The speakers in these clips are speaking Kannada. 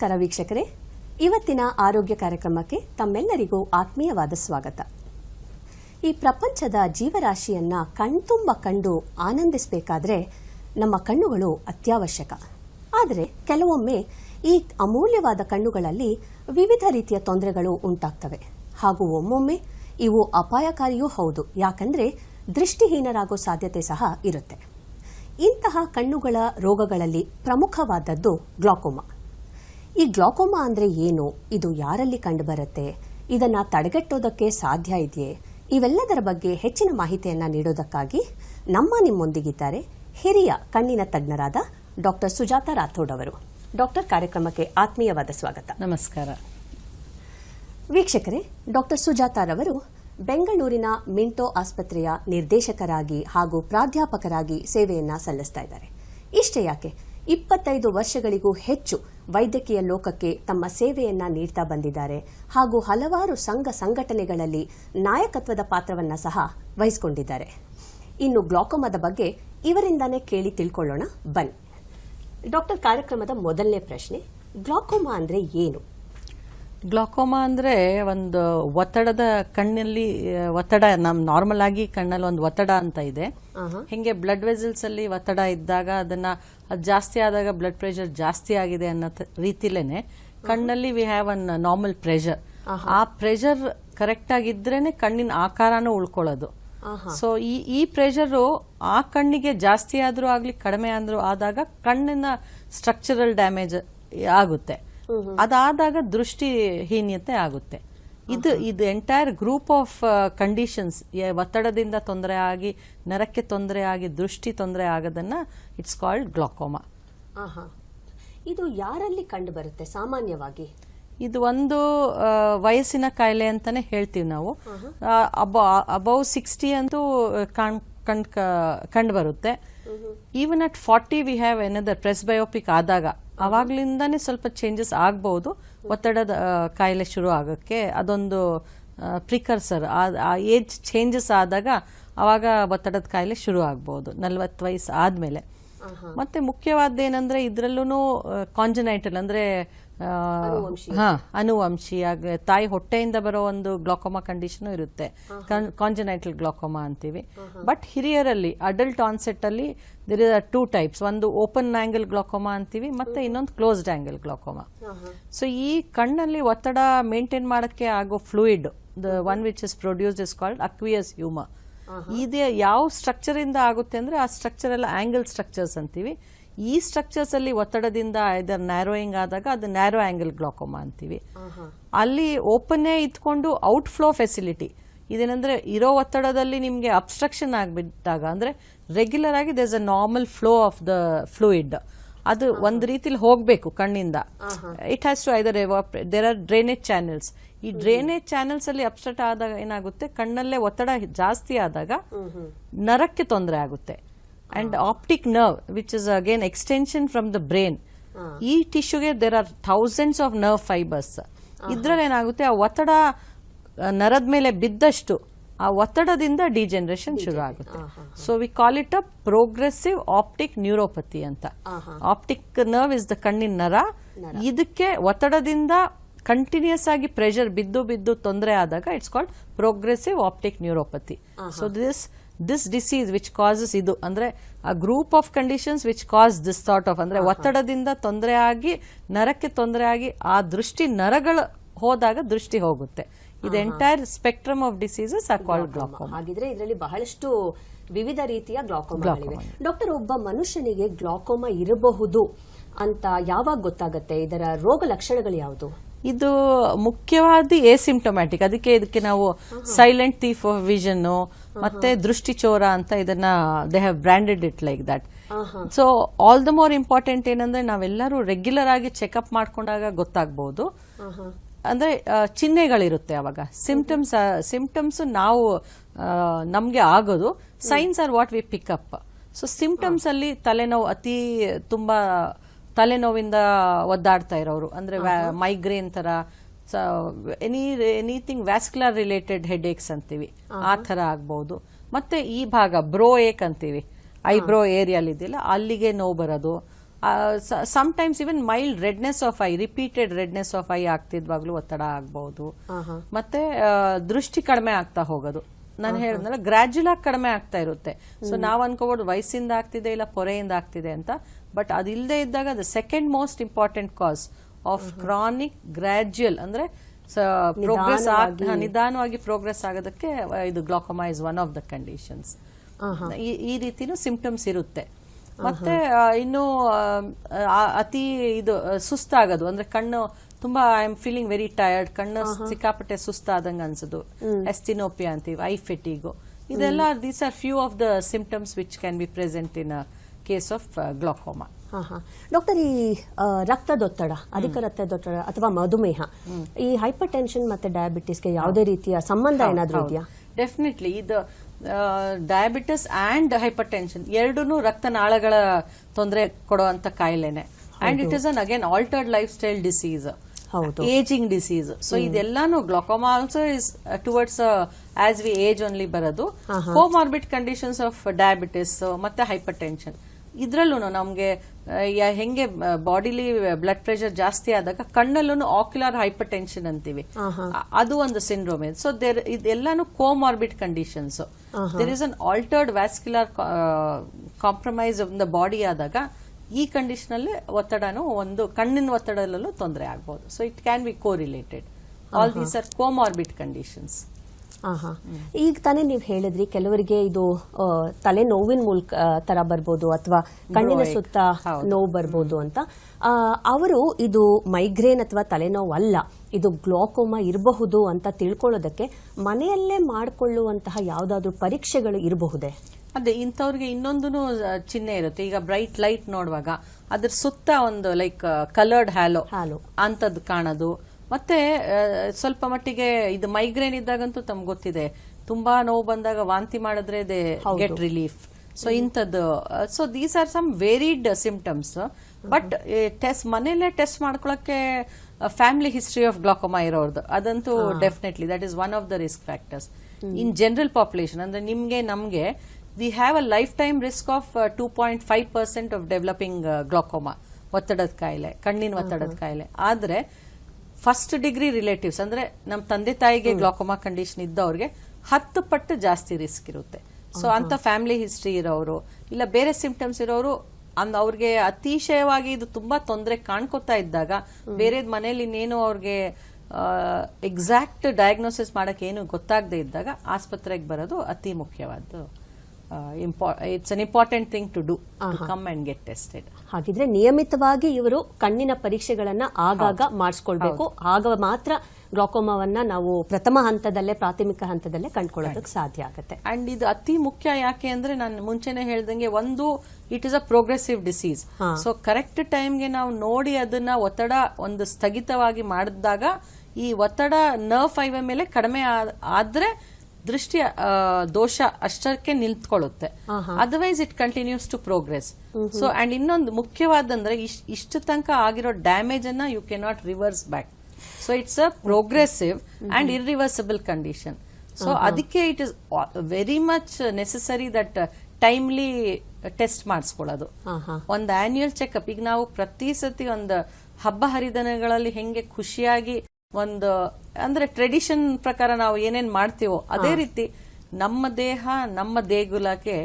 ನಮಸ್ಕಾರ ವೀಕ್ಷಕರೇ. ಇವತ್ತಿನ ಆರೋಗ್ಯ ಕಾರ್ಯಕ್ರಮಕ್ಕೆ ತಮ್ಮೆಲ್ಲರಿಗೂ ಆತ್ಮೀಯವಾದ ಸ್ವಾಗತ. ಈ ಪ್ರಪಂಚದ ಜೀವರಾಶಿಯನ್ನ ಕಣ್ತುಂಬ ಕಂಡು ಆನಂದಿಸಬೇಕಾದ್ರೆ ನಮ್ಮ ಕಣ್ಣುಗಳು ಅತ್ಯವಶ್ಯಕ. ಆದರೆ ಕೆಲವೊಮ್ಮೆ ಈ ಅಮೂಲ್ಯವಾದ ಕಣ್ಣುಗಳಲ್ಲಿ ವಿವಿಧ ರೀತಿಯ ತೊಂದರೆಗಳು ಉಂಟಾಗ್ತವೆ. ಹಾಗೂ ಒಮ್ಮೊಮ್ಮೆ ಇವು ಅಪಾಯಕಾರಿಯೂ ಹೌದು. ಯಾಕಂದ್ರೆ ದೃಷ್ಟಿಹೀನರಾಗೋ ಸಾಧ್ಯತೆ ಸಹ ಇರುತ್ತೆ. ಇಂತಹ ಕಣ್ಣುಗಳ ರೋಗಗಳಲ್ಲಿ ಪ್ರಮುಖವಾದದ್ದು ಗ್ಲಾಕೋಮಾ. ಈ ಗ್ಲಾಕೋಮಾ ಅಂದರೆ ಏನು? ಇದು ಯಾರಲ್ಲಿ ಕಂಡುಬರುತ್ತೆ? ಇದನ್ನ ತಡೆಗಟ್ಟೋದಕ್ಕೆ ಸಾಧ್ಯ ಇದೆಯೇ? ಇವೆಲ್ಲದರ ಬಗ್ಗೆ ಹೆಚ್ಚಿನ ಮಾಹಿತಿಯನ್ನು ನೀಡೋದಕ್ಕಾಗಿ ನಮ್ಮ ನಿಮ್ಮೊಂದಿಗಿದ್ದಾರೆ ಹಿರಿಯ ಕಣ್ಣಿನ ತಜ್ಞರಾದ ಡಾಕ್ಟರ್ ಸುಜಾತ ರಾಥೋಡ್ ಅವರು. ಡಾಕ್ಟರ್ ಕಾರ್ಯಕ್ರಮಕ್ಕೆ ಆತ್ಮೀಯವಾದ ಸ್ವಾಗತ. ನಮಸ್ಕಾರ. ವೀಕ್ಷಕರೇ ಡಾಕ್ಟರ್ ಸುಜಾತಾರವರು ಬೆಂಗಳೂರಿನ ಮಿಂಟೋ ಆಸ್ಪತ್ರೆಯ ನಿರ್ದೇಶಕರಾಗಿ ಹಾಗೂ ಪ್ರಾಧ್ಯಾಪಕರಾಗಿ ಸೇವೆಯನ್ನು ಸಲ್ಲಿಸ್ತಾ ಇದ್ದಾರೆ. ಇಷ್ಟೇ ಯಾಕೆ? ಇಪ್ಪತ್ತೈದು ವರ್ಷಗಳಿಗೂ ಹೆಚ್ಚು ವೈದ್ಯಕೀಯ ಲೋಕಕ್ಕೆ ತಮ್ಮ ಸೇವೆಯನ್ನ ನೀಡ್ತಾ ಬಂದಿದ್ದಾರೆ ಹಾಗೂ ಹಲವಾರು ಸಂಘ ಸಂಘಟನೆಗಳಲ್ಲಿ ನಾಯಕತ್ವದ ಪಾತ್ರವನ್ನ ಸಹ ವಹಿಸಿಕೊಂಡಿದ್ದಾರೆ. ಇನ್ನು ಗ್ಲಾಕೋಮಾದ ಬಗ್ಗೆ ಇವರಿಂದಾನೇ ಕೇಳಿ ತಿಳ್ಕೊಳ್ಳೋಣ. ಬನ್ನಿ. ಡಾಕ್ಟರ್ ಕಾರ್ಯಕ್ರಮದ ಮೊದಲನೇ ಪ್ರಶ್ನೆ, ಗ್ಲಾಕೋಮಾ ಅಂದ್ರೆ ಏನು? ಗ್ಲಾಕೋಮಾ ಅಂದ್ರೆ ಒಂದು ಒತ್ತಡದ ಕಣ್ಣಲ್ಲಿ ಒತ್ತಡ ನಮ್ಮ ನಾರ್ಮಲ್ ಆಗಿ ಕಣ್ಣಲ್ಲಿ ಒಂದು ಒತ್ತಡ ಅಂತ ಇದೆ. ಹಿಂಗೆ ಬ್ಲಡ್ ವೆಸಲ್ಸ್ ಅಲ್ಲಿ ಒತ್ತಡ ಇದ್ದಾಗ ಅದನ್ನ ಅದು ಜಾಸ್ತಿ ಆದಾಗ ಬ್ಲಡ್ ಪ್ರೆಷರ್ ಜಾಸ್ತಿ ಆಗಿದೆ ಅನ್ನೋ ರೀತಿಲೇನೆ ಕಣ್ಣಲ್ಲಿ we have an normal pressure ಆ ಪ್ರೆಷರ್ ಕರೆಕ್ಟ್ ಆಗಿದ್ರೇನೆ ಕಣ್ಣಿನ ಆಕಾರನೂ ಉಳ್ಕೊಳ್ಳೋದು. ಸೊ ಈ ಈ ಪ್ರೆಷರು ಆ ಕಣ್ಣಿಗೆ ಜಾಸ್ತಿ ಆದ್ರೂ ಆಗ್ಲಿ ಕಡಿಮೆ ಆದ್ರೂ ಆದಾಗ ಕಣ್ಣಿನ ಸ್ಟ್ರಕ್ಚರಲ್ ಡ್ಯಾಮೇಜ್ ಆಗುತ್ತೆ. ಅದಾದಾಗ ದೃಷ್ಟಿಹೀನ್ಯತೆ ಆಗುತ್ತೆ. ಇದು ಇದು ಎಂಟೈರ್ ಗ್ರೂಪ್ ಆಫ್ ಕಂಡೀಷನ್ಸ್ ಒತ್ತಡದಿಂದ ತೊಂದರೆ ಆಗಿ ನರಕ್ಕೆ ತೊಂದರೆ ಆಗಿ ದೃಷ್ಟಿ ತೊಂದರೆ ಆಗೋದನ್ನ ಇಟ್ಸ್ ಕಾಲ್ಡ್ ಗ್ಲಾಕೋಮಾ. ಇದು ಯಾರಲ್ಲಿ ಕಂಡು ಬರುತ್ತೆ ಸಾಮಾನ್ಯವಾಗಿ? ಇದು ಒಂದು ವಯಸ್ಸಿನ ಕಾಯಿಲೆ ಅಂತಾನೆ ಹೇಳ್ತೀವಿ ನಾವು. ಅಬೌ ಸಿಕ್ಸ್ಟಿ ಅಂತೂ ಕಾಣ್ ಕಂಡ್ ಕಂಡು ಬರುತ್ತೆ. Even at forty we have another press biopic ಆದಾಗ ಅವಾಗ್ಲಿಂದಾನೇ ಸ್ವಲ್ಪ ಚೇಂಜಸ್ ಆಗ್ಬಹುದು ಒತ್ತಡದ ಕಾಯಿಲೆ ಶುರು ಆಗೋಕ್ಕೆ ಅದೊಂದು ಪ್ರಿಕರ್ಸರ್ ಆ ಏಜ್ ಚೇಂಜಸ್ ಆದಾಗ ಅವಾಗ ಒತ್ತಡದ ಕಾಯಿಲೆ ಶುರು ಆಗ್ಬಹುದು ನಲ್ವತ್ತು ವಯಸ್ಸು ಆದ್ಮೇಲೆ. ಮತ್ತೆ ಮುಖ್ಯವಾದ ಏನಂದ್ರೆ ಇದ್ರಲ್ಲೂ ಕಾಂಜನೈಟಲ್ ಅಂದ್ರೆ ಹಾ ಅನುವಂಶಿ. ಆಗ ತಾಯಿ ಹೊಟ್ಟೆಯಿಂದ ಬರೋ ಒಂದು ಗ್ಲಾಕೋಮಾ ಕಂಡೀಷನ್ ಇರುತ್ತೆ. ಕಾಂಜನೈಟಲ್ ಗ್ಲಾಕೋಮಾ ಅಂತೀವಿ. ಬಟ್ ಹಿರಿಯರಲ್ಲಿ ಅಡಲ್ಟ್ ಆನ್ಸೆಟ್ ಅಲ್ಲಿ ದಿರ್ ಇಸ್ ಟೂ ಟೈಪ್ಸ್ ಒಂದು ಓಪನ್ ಆಂಗಲ್ ಗ್ಲಾಕೋಮಾ ಅಂತೀವಿ ಮತ್ತೆ ಇನ್ನೊಂದು ಕ್ಲೋಸ್ಡ್ ಆಂಗಲ್ ಗ್ಲಾಕೋಮಾ ಸೊ ಈ ಕಣ್ಣಲ್ಲಿ ಒತ್ತಡ ಮೇಂಟೈನ್ ಮಾಡಕ್ಕೆ ಆಗೋ fluid the one which is produced is called aqueous humour ಇದೆ ಯಾವ ಸ್ಟ್ರಕ್ಚರ್ ಇಂದ ಆಗುತ್ತೆ ಅಂದ್ರೆ ಆ ಸ್ಟ್ರಕ್ಚರ್ ಎಲ್ಲ ಆಂಗಲ್ ಸ್ಟ್ರಕ್ಚರ್ಸ್ ಅಂತೀವಿ. ಈ ಸ್ಟ್ರಕ್ಚರ್ಸ್ ಅಲ್ಲಿ ಒತ್ತಡದಿಂದ ಇದರ ನ್ಯಾರೋಯಿಂಗ್ ಆದಾಗ ಅದು ನ್ಯಾರೋ ಆಂಗಲ್ ಗ್ಲಾಕೋಮಾ ಅಂತೀವಿ. ಅಲ್ಲಿ ಓಪನ್ನೇ ಇದ್ಕೊಂಡು ಔಟ್ ಫ್ಲೋ ಫೆಸಿಲಿಟಿ ಇದೇನಂದ್ರೆ ಇರೋ ಒತ್ತಡದಲ್ಲಿ ನಿಮಗೆ ಅಬ್ಸ್ಟ್ರಕ್ಷನ್ ಆಗಿಬಿಟ್ಟಾಗ ಅಂದ್ರೆ ರೆಗ್ಯುಲರ್ ಆಗಿ does a normal flow of the fluid ಅದು ಒಂದು ರೀತಿಲಿ ಹೋಗಬೇಕು ಕಣ್ಣಿಂದ. It has to either there are drainage channels ಈ ಡ್ರೈನೇಜ್ ಚಾನೆಲ್ಸ್ ಅಲ್ಲಿ ಅಬ್ಸ್ಟ್ರಕ್ಟ್ ಆದಾಗ ಏನಾಗುತ್ತೆ? ಕಣ್ಣಲ್ಲೇ ಒತ್ತಡ ಜಾಸ್ತಿ ಆದಾಗ ನರಕ್ಕೆ ತೊಂದರೆ ಆಗುತ್ತೆ. And optic nerve which is again extension from the brain ಈ ಟಿಶ್ಯೂಗೆ there are thousands of nerve fibres ಇದ್ರಲ್ಲಿ ಏನಾಗುತ್ತೆ ಆ ಒತ್ತಡ ನರದ ಮೇಲೆ ಬಿದ್ದಷ್ಟು ಆ ಒತ್ತಡದಿಂದ ಡಿಜೆನರೇಷನ್ ಶುರು ಆಗುತ್ತೆ. So we call it a progressive optic neuropathy ಅಂತ. ಆಪ್ಟಿಕ್ ನರ್ವ್ ಇಸ್ ದ ಕಣ್ಣಿನ ನರ. ಇದಕ್ಕೆ ಒತ್ತಡದಿಂದ ಕಂಟಿನ್ಯೂಸ್ ಆಗಿ ಪ್ರೆಷರ್ ಬಿದ್ದು ಬಿದ್ದು ತೊಂದರೆ ಆದಾಗ it's called progressive optic neuropathy so this this disease which causes ಇದು ಅಂದರೆ ಆ group of conditions which cause this sort of ಅಂದರೆ ಒತ್ತಡದಿಂದ ತೊಂದರೆ ಆಗಿ ನರಕ್ಕೆ ತೊಂದರೆ ಆಗಿ ಆ ದೃಷ್ಟಿ ನರಗಳು ಹೋದಾಗ ದೃಷ್ಟಿ ಹೋಗುತ್ತೆ. ಇದು entire spectrum of diseases are called glaucoma. ಹಾಗಿದ್ರೆ ಇದರಲ್ಲಿ ಬಹಳಷ್ಟು ವಿವಿಧ ರೀತಿಯ ಗ್ಲಾಕೋಮಾಗಳಿವೆ. ಡಾಕ್ಟರ್ ಒಬ್ಬ ಮನುಷ್ಯನಿಗೆ ಗ್ಲಾಕೋಮಾ ಇರಬಹುದು ಅಂತ ಯಾವಾಗ ಗೊತ್ತಾಗುತ್ತೆ? ಇದರ ರೋಗ ಲಕ್ಷಣಗಳು ಯಾವುದು? ಇದು ಮುಖ್ಯವಾದ ಎಸಿಂಪ್ಟೊಮ್ಯಾಟಿಕ್ ಅದಕ್ಕೆ ಇದಕ್ಕೆ ನಾವು ಸೈಲೆಂಟ್ ಥೀಫ್ ಆಫ್ ವಿಷನ್ ಮತ್ತೆ ದೃಷ್ಟಿಚೋರ ಅಂತ ಇದನ್ನ they have branded it like that so all the more important ಏನಂದ್ರೆ ನಾವೆಲ್ಲರೂ ರೆಗ್ಯುಲರ್ ಆಗಿ ಚೆಕಪ್ ಮಾಡ್ಕೊಂಡಾಗ ಗೊತ್ತಾಗಬಹುದು ಅಂದ್ರೆ ಚಿಹ್ನೆಗಳಿರುತ್ತೆ ಅವಾಗ. ಸಿಂಪ್ಟಮ್ಸ್ ಸಿಂಪ್ಟಮ್ಸ್ ನಾವು ನಮ್ಗೆ ಆಗೋದು. Signs are what we pick up so symptoms ಅಲ್ಲಿ ತಲೆನೋವು ಅತಿ ತುಂಬಾ ತಲೆನೋವಿಂದ ಒದ್ದಾಡ್ತಾ ಇರೋರು. ಅಂದ್ರೆ ಮೈಗ್ರೇನ್ ತರ any anything vascular related headache ಅಂತೀವಿ ಆ ಥರ ಆಗ್ಬೋದು. ಮತ್ತೆ ಈ ಭಾಗ ಬ್ರೋ ಏಕ್ ಅಂತೀವಿ ಐಬ್ರೋ ಏರಿಯಲ್ಲಿ ಇದೆಯಲ್ಲ ಅಲ್ಲಿಗೆ ನೋವು ಬರೋದು. Sometimes even mild redness of eye repeated redness of eye ಆಗ್ತಿದ್ವಾಗ್ಲೂ ಒತ್ತಡ ಆಗ್ಬಹುದು ಮತ್ತೆ ದೃಷ್ಟಿ ಕಡಿಮೆ ಆಗ್ತಾ ಹೋಗೋದು. ನಾನು ಹೇಳಿದ್ನಲ್ಲ ಗ್ರಾಜ್ಯುಲ್ ಆಗಿ ಕಡಿಮೆ ಆಗ್ತಾ ಇರುತ್ತೆ. ಸೊ ನಾವು ಅನ್ಕೋಬಹುದು ವಯಸ್ಸಿಂದ ಆಗ್ತಿದೆ ಇಲ್ಲ ಪೊರೆಯಿಂದ ಆಗ್ತಿದೆ ಅಂತ. ಬಟ್ ಅದಿಲ್ಲದೆ ಇದ್ದಾಗ ಅದು second most important cause of chronic gradual ಅಂದ್ರೆ ಪ್ರೋಗ್ರೆಸ್ ನಿಧಾನವಾಗಿ ಪ್ರೋಗ್ರೆಸ್ ಆಗೋದಕ್ಕೆ ಇದು glaucoma is one of the conditions ಈ ರೀತಿನೂ ಸಿಂಪ್ಟಮ್ಸ್ ಇರುತ್ತೆ. ಮತ್ತೆ ಇನ್ನು ಅತಿ ಇದು ಸುಸ್ತಾಗೋದು. ಅಂದ್ರೆ ಕಣ್ಣು ತುಂಬಾ I am feeling very tired ಕಣ್ಣು ಸಿಕ್ಕಾಪಟ್ಟೆ ಸುಸ್ತಾದಂಗೆ ಅನ್ಸೋದು. ಎಸ್ಟಿನೋಪಿಯಾ ಅಂತೀವಿ ಐ ಫೆಟಿಗು ಇದೆಲ್ಲ these are few of the symptoms which can be present in case of glaucoma. ಹಾ ಹಾ ಡಾಕ್ಟರ್ ಈ ರಕ್ತದೊತ್ತಡ ಅಧಿಕ ರಕ್ತದೊತ್ತಡ ಅಥವಾ ಮಧುಮೇಹ ಈ ಹೈಪರ್ ಟೆನ್ಷನ್ ಮತ್ತೆ ಡಯಾಬಿಟಿಸ್ಗೆ ಯಾವುದೇ ರೀತಿಯ ಸಂಬಂಧ ಏನಾದರೂ ಇದೆಯಾ? ಡೆಫಿನೆಟ್ಲಿ ಇದು ಡಯಾಬಿಟಿಸ್ ಅಂಡ್ ಹೈಪರ್ ಟೆನ್ಷನ್ ಎರಡೂ ರಕ್ತನಾಳಗಳ ತೊಂದರೆ ಕೊಡುವಂತ ಕಾಯಿಲೆನೆ. And it is an again altered lifestyle disease ಹೌದು ageing disease so ಇದೆಲ್ಲಾನು glaucoma also is towards as we age only ಬರೋದು. ಕೋಮಾರ್ಬಿಡ್ ಕಂಡೀಷನ್ಸ್ ಆಫ್ ಡಯಾಬಿಟಿಸ್ ಮತ್ತೆ ಹೈಪರ್ ಟೆನ್ಷನ್ ಇದ್ರಲ್ಲೂ ನಮ್ಗೆ ಹೆಂಗೆ ಬಾಡಿಲಿ ಬ್ಲಡ್ ಪ್ರೆಷರ್ ಜಾಸ್ತಿ ಆದಾಗ ಕಣ್ಣಲ್ಲೂ ಆಕ್ಯುಲರ್ ಹೈಪರ್ ಟೆನ್ಷನ್ ಅಂತೀವಿ ಅದು ಒಂದು ಸಿಂಡ್ರೋಮ್ ಇದೆ so there ಇದೆಲ್ಲಾನು comorbid conditions there is an altered vascular compromise the body ಆದಾಗ ಈ ಕಂಡೀಷನ್ ಅಲ್ಲಿ ಒತ್ತಡನು ಒಂದು ಕಣ್ಣಿನ ಒತ್ತಡದಲ್ಲೂ ತೊಂದರೆ ಆಗ್ಬೋದು. So it can be co related all these are comorbid conditions. ಈಗ ತಾನೇ ನೀವು ಹೇಳಿದ್ರಿ ಕೆಲವರಿಗೆ ಇದು ತಲೆ ನೋವಿನ ಮೂಲಕ ತರ ಬರ್ಬೋದು ಅಥವಾ ಕಣ್ಣಿನ ಸುತ್ತ ನೋವು ಬರ್ಬೋದು ಅಂತ. ಅವರು ಇದು ಮೈಗ್ರೇನ್ ಅಥವಾ ತಲೆನೋವು ಅಲ್ಲ ಇದು ಗ್ಲಾಕೋಮಾ ಇರಬಹುದು ಅಂತ ತಿಳ್ಕೊಳ್ಳೋದಕ್ಕೆ ಮನೆಯಲ್ಲೇ ಮಾಡಿಕೊಳ್ಳುವಂತಹ ಯಾವುದಾದ್ರೂ ಪರೀಕ್ಷೆಗಳು ಇರಬಹುದೇ? ಅದೇ ಇಂಥವ್ರಿಗೆ ಇನ್ನೊಂದು ಚಿಹ್ನೆ ಇರುತ್ತೆ. ಈಗ ಬ್ರೈಟ್ ಲೈಟ್ ನೋಡುವಾಗ ಅದ್ರ ಸುತ್ತ ಒಂದು ಲೈಕ್ ಕಲರ್ಡ್ ಹ್ಯಾಲೋ ಹ್ಯಾಲೋ. ಅಂತದ್ ಕಾಣೋದು. ಮತ್ತೆ ಸ್ವಲ್ಪ ಮಟ್ಟಿಗೆ ಇದು ಮೈಗ್ರೇನ್ ಇದ್ದಾಗಂತೂ ತಮ್ಗೆ ಗೊತ್ತಿದೆ. ತುಂಬಾ ನೋವು ಬಂದಾಗ ವಾಂತಿ ಮಾಡಿದ್ರೆ ದೇ ಗೆಟ್ ರಿಲೀಫ್ ಸೊ ಇಂಥದ್ದು so these are some varied symptoms but test ಮನೆಯಲ್ಲೇ ಟೆಸ್ಟ್ ಮಾಡ್ಕೊಳಕ್ಕೆ ಫ್ಯಾಮಿಲಿ ಹಿಸ್ಟ್ರಿ ಆಫ್ ಗ್ಲಾಕೋಮಾ ಇರೋರ್ದು. ಅದಂತೂ definitely that is one of the risk factors in general population ಅಂದ್ರೆ ನಿಮ್ಗೆ ನಮ್ಗೆ we have a lifetime risk of two point five percent of developing glaucoma ಒತ್ತಡದ ಕಾಯಿಲೆ ಕಣ್ಣಿನ ಒತ್ತಡದ ಕಾಯಿಲೆ. ಆದ್ರೆ ಫಸ್ಟ್ ಡಿಗ್ರಿ ರಿಲೇಟಿವ್ಸ್ ಅಂದ್ರೆ ನಮ್ಮ ತಂದೆ ತಾಯಿಗೆ ಗ್ಲಾಕೋಮಾ ಕಂಡೀಷನ್ ಇದ್ದವ್ರಿಗೆ ಹತ್ತು ಪಟ್ಟು ಜಾಸ್ತಿ ರಿಸ್ಕ್ ಇರುತ್ತೆ. ಸೊ ಅಂತ ಫ್ಯಾಮಿಲಿ ಹಿಸ್ಟ್ರಿ ಇರೋರು ಇಲ್ಲ ಬೇರೆ ಸಿಂಪ್ಟಮ್ಸ್ ಇರೋರು ಅಂದ್ ಅವ್ರಿಗೆ ಅತಿಶಯವಾಗಿ ಇದು ತುಂಬಾ ತೊಂದರೆ ಕಾಣ್ಕೋತಾ ಇದ್ದಾಗ ಬೇರೆ ಮನೇಲಿ ಇನ್ನೇನು ಅವ್ರಿಗೆ ಎಕ್ಸಾಕ್ಟ್ ಡಯಾಗ್ನೋಸಿಸ್ ಮಾಡಕ್ಕೆ ಏನು ಗೊತ್ತಾಗದೆ ಇದ್ದಾಗ ಆಸ್ಪತ್ರೆಗೆ ಬರೋದು ಅತಿ ಮುಖ್ಯವಾದ್ದು. It's an important thing to do come and get tested ಹಾಗಿದ್ರೆ ನಿಯಮಿತವಾಗಿ ಇವರು ಕಣ್ಣಿನ ಪರೀಕ್ಷೆಗಳನ್ನ ಆಗಾಗ ಮಾಡಿಸ್ಕೊಳ್ಬೇಕು. ಆಗ ಮಾತ್ರ ಗ್ಲಾಕೋಮಾವನ್ನ ನಾವು ಪ್ರಥಮ ಹಂತದಲ್ಲೇ ಪ್ರಾಥಮಿಕ ಹಂತದಲ್ಲೇ ಕಂಡುಕೊಳ್ಳೋದಕ್ಕೆ ಸಾಧ್ಯ ಆಗುತ್ತೆ. ಅಂಡ್ ಇದು ಅತಿ ಮುಖ್ಯ ಯಾಕೆ ಅಂದ್ರೆ ನಾನು ಮುಂಚೆನೆ ಹೇಳ್ದಂಗೆ ಒಂದು it is a progressive disease so correct ಟೈಮ್ಗೆ ನಾವು ನೋಡಿ ಅದನ್ನ ಒತ್ತಡ ಒಂದು ಸ್ಥಗಿತವಾಗಿ ಮಾಡಿದಾಗ ಈ ಒತ್ತಡ ನರ್ವ್ ಫೈಬರ್ ಮೇಲೆ ಕಡಿಮೆ ಆದ್ರೆ ದೃಷ್ಟಿ ದೋಷ ಅಷ್ಟಕ್ಕೆ ನಿಂತ್ಕೊಳ್ಳುತ್ತೆ otherwise it continues to progress so and ಇನ್ನೊಂದು ಮುಖ್ಯವಾದಂದ್ರೆ ಇಷ್ಟ ತನಕ ಆಗಿರೋ ಡ್ಯಾಮೇಜ್ ಅನ್ನ you can not reverse back so it's a progressive and irreversible condition so ಅದಕ್ಕೆ it is very much necessary that timely test ಮಾಡಿಸ್ಕೊಳ್ಳೋದು. ಒಂದು ಆನ್ಯುಯಲ್ ಚೆಕ್ಅಪ್ ಈಗ ನಾವು ಪ್ರತಿ ಸತಿ ಒಂದು ಹಬ್ಬ ಹರಿದಿನಗಳಲ್ಲಿ ಹೆಂಗೆ ಖುಷಿಯಾಗಿ ಒಂದು ಅಂದ್ರೆ ಟ್ರೆಡಿಷನ್ ಪ್ರಕಾರ ನಾವು ಏನೇನ್ ಮಾಡ್ತೀವೋ ಅದೇ ರೀತಿ ನಮ್ಮ ದೇಹ ನಮ್ಮ ದೇಗುಲಕ್ಕೆ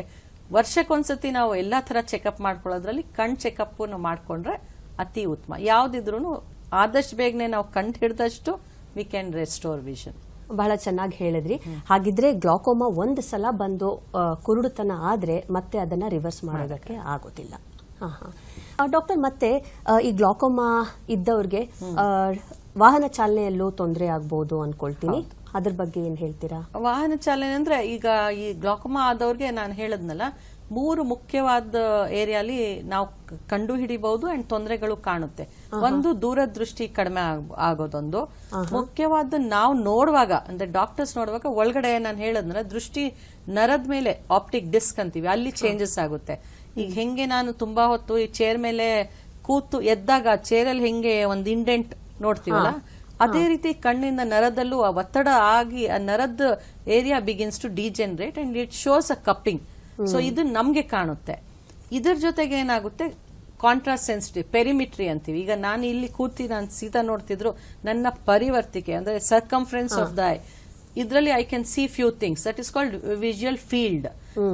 ವರ್ಷಕ್ಕೊಂದ್ಸತಿ ನಾವು ಎಲ್ಲಾ ತರ ಚೆಕಪ್ ಮಾಡ್ಕೊಳ್ಳೋದ್ರಲ್ಲಿ ಕಣ್ ಚೆಕಪ್ ಮಾಡ್ಕೊಂಡ್ರೆ ಅತಿ ಉತ್ತಮ. ಯಾವ್ದಿದ್ರು ಆದಷ್ಟು ಬೇಗನೆ ನಾವು ಕಂಡು ಹಿಡಿದಷ್ಟು ವಿ ಕ್ಯಾನ್ ರೆಸ್ಟೋರ್ ವಿಷನ್ ಬಹಳ ಚೆನ್ನಾಗಿ ಹೇಳಿದ್ರಿ. ಹಾಗಿದ್ರೆ ಗ್ಲಾಕೋಮಾ ಒಂದು ಸಲ ಬಂದು ಕುರುಡುತನ ಆದ್ರೆ ಮತ್ತೆ ಅದನ್ನ ರಿವರ್ಸ್ ಮಾಡೋದಕ್ಕೆ ಆಗೋದಿಲ್ಲ. ಹಾ, ಹಾ. ಡಾಕ್ಟರ್ ಮತ್ತೆ ಈ ಗ್ಲಾಕೋಮಾ ಇದ್ದವ್ರಿಗೆ ವಾಹನ ಚಾಲನೆಯಲ್ಲೂ ತೊಂದರೆ ಆಗ್ಬೋದು ಅನ್ಕೊಳ್ತೀನಿ. ಅದ್ರ ಬಗ್ಗೆ ಏನ್ ಹೇಳ್ತೀರಾ? ವಾಹನ ಚಾಲನೆ ಅಂದ್ರೆ ಈಗ ಈ ಗ್ಲಾಕೋಮಾ ಆದವ್ರಿಗೆ ನಾನು ಹೇಳದ್ನಲ್ಲ ಮೂರು ಮುಖ್ಯವಾದ ಏರಿಯಾಲಿ ನಾವು ಕಂಡು ಹಿಡಿಬಹುದು ಅಂಡ್ ತೊಂದರೆಗಳು ಕಾಣುತ್ತೆ. ಒಂದು ದೂರದೃಷ್ಟಿ ಕಡಿಮೆ ಆಗ್- ಆಗೋದೊಂದು. ಮುಖ್ಯವಾದ ನಾವು ನೋಡುವಾಗ ಅಂದ್ರೆ ಡಾಕ್ಟರ್ಸ್ ನೋಡುವಾಗ ಒಳಗಡೆ ನಾನು ಹೇಳದ್ನಲ್ಲ ದೃಷ್ಟಿ ನರದ ಮೇಲೆ ಆಪ್ಟಿಕ್ ಡಿಸ್ಕ್ ಅಂತೀವಿ ಅಲ್ಲಿ ಚೇಂಜಸ್ ಆಗುತ್ತೆ. ಈಗ ಹೆಂಗೆ ನಾನು ತುಂಬಾ ಹೊತ್ತು ಈ ಚೇರ್ ಮೇಲೆ ಕೂತು ಎದ್ದಾಗ ಚೇರಲ್ಲಿ ಹೆಂಗೆ ಒಂದು ಇಂಡೆಂಟ್ ನೋಡ್ತೀವಲ್ಲ? ಅದೇ ರೀತಿ ಕಣ್ಣಿನ ನರದಲ್ಲೂ ಆ ಒತ್ತಡ ಆಗಿ ಆ ನರದ area begins to degenerate and it shows a cupping so ಇದು ನಮ್ಗೆ ಕಾಣುತ್ತೆ. ಇದ್ರ ಜೊತೆಗೆ ಏನಾಗುತ್ತೆ? ಕಾಂಟ್ರಾಸ್ಟ್ ಸೆನ್ಸಿಟಿವ್ ಪೆರಿಮಿಟ್ರಿ ಅಂತೀವಿ. ಈಗ ನಾನು ಇಲ್ಲಿ ಕೂತಿ ನಾನು ಸೀತಾ ನೋಡ್ತಿದ್ರು ನನ್ನ ಪರಿವರ್ತಿಕೆ ಅಂದ್ರೆ ಸರ್ಕಂಫರೆನ್ಸ್ ಆಫ್ ದ ಐ ಇದರಲ್ಲಿ I can see few things that is called visual field